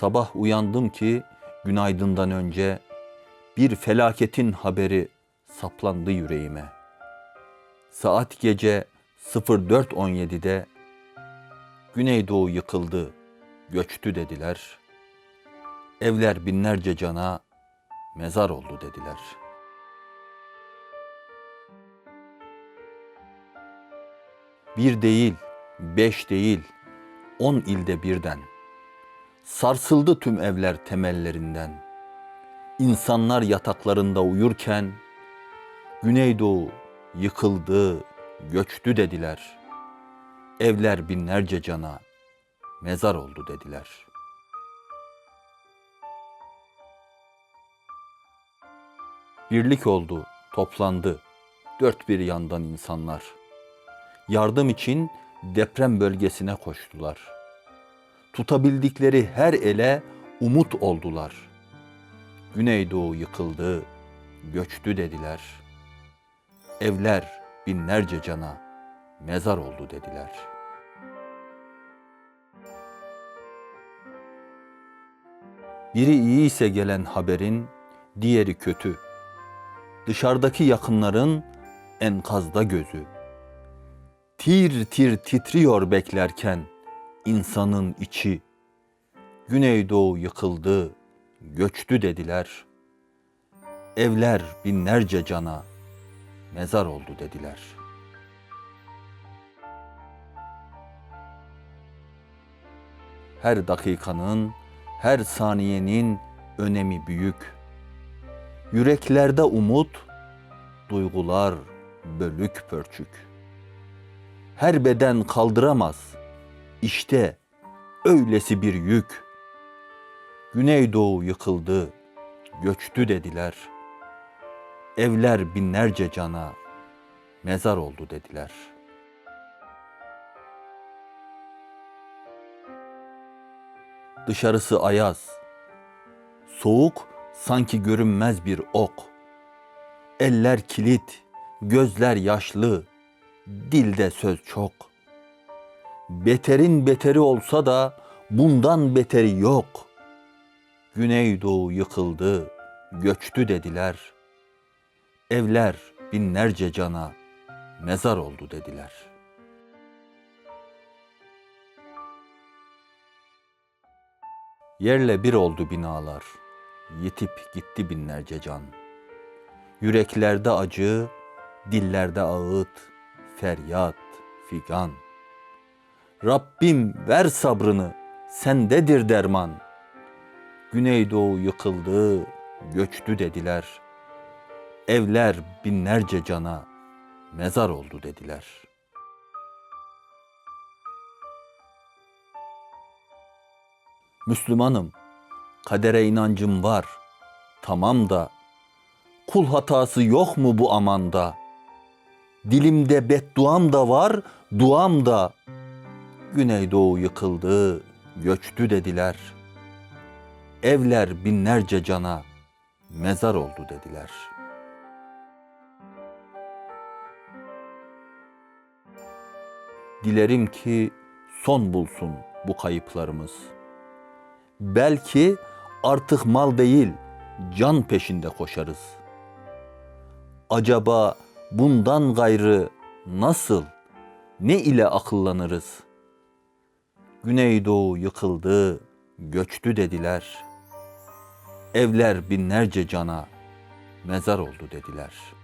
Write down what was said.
Sabah uyandım ki günaydından önce bir felaketin haberi saplandı yüreğime. Saat gece 04.17'de Güneydoğu yıkıldı, göçtü dediler. Evler binlerce cana mezar oldu dediler. Bir değil, beş değil, on ilde birden. Sarsıldı tüm evler temellerinden. İnsanlar yataklarında uyurken, Güneydoğu yıkıldı, göçtü dediler. Evler binlerce cana mezar oldu dediler. Birlik oldu, toplandı dört bir yandan insanlar. Yardım için deprem bölgesine koştular. Tutabildikleri her ele umut oldular. Güneydoğu yıkıldı, göçtü dediler. Evler binlerce cana mezar oldu dediler. Biri iyi ise gelen haberin, diğeri kötü. Dışarıdaki yakınların enkazda gözü. Tir tir titriyor beklerken insanın içi. Güneydoğu yıkıldı, göçtü dediler. Evler binlerce cana mezar oldu dediler. Her dakikanın, her saniyenin önemi büyük. Yüreklerde umut, duygular bölük pörçük. Her beden kaldıramaz. İşte öylesi bir yük. Güneydoğu yıkıldı, göçtü dediler. Evler binlerce cana mezar oldu dediler. Dışarısı ayaz, soğuk sanki görünmez bir ok. Eller kilit, gözler yaşlı, dilde söz çok. Beterin beteri olsa da bundan beteri yok. Güneydoğu yıkıldı, göçtü dediler. Evler binlerce cana mezar oldu dediler. Yerle bir oldu binalar, yitip gitti binlerce can. Yüreklerde acı, dillerde ağıt, feryat, figan. Rabbim ver sabrını, sendedir derman. Güneydoğu yıkıldı, göçtü dediler. Evler binlerce cana mezar oldu dediler. Müslümanım, kadere inancım var, tamam da kul hatası yok mu bu amanda? Dilimde bedduam da var, duam da. Güneydoğu yıkıldı, göçtü dediler. Evler binlerce cana mezar oldu dediler. Dilerim ki son bulsun bu kayıplarımız. Belki artık mal değil, can peşinde koşarız. Acaba bundan gayrı nasıl, ne ile akıllanırız? Güneydoğu yıkıldı, göçtü dediler. Evler binlerce cana mezar oldu dediler.''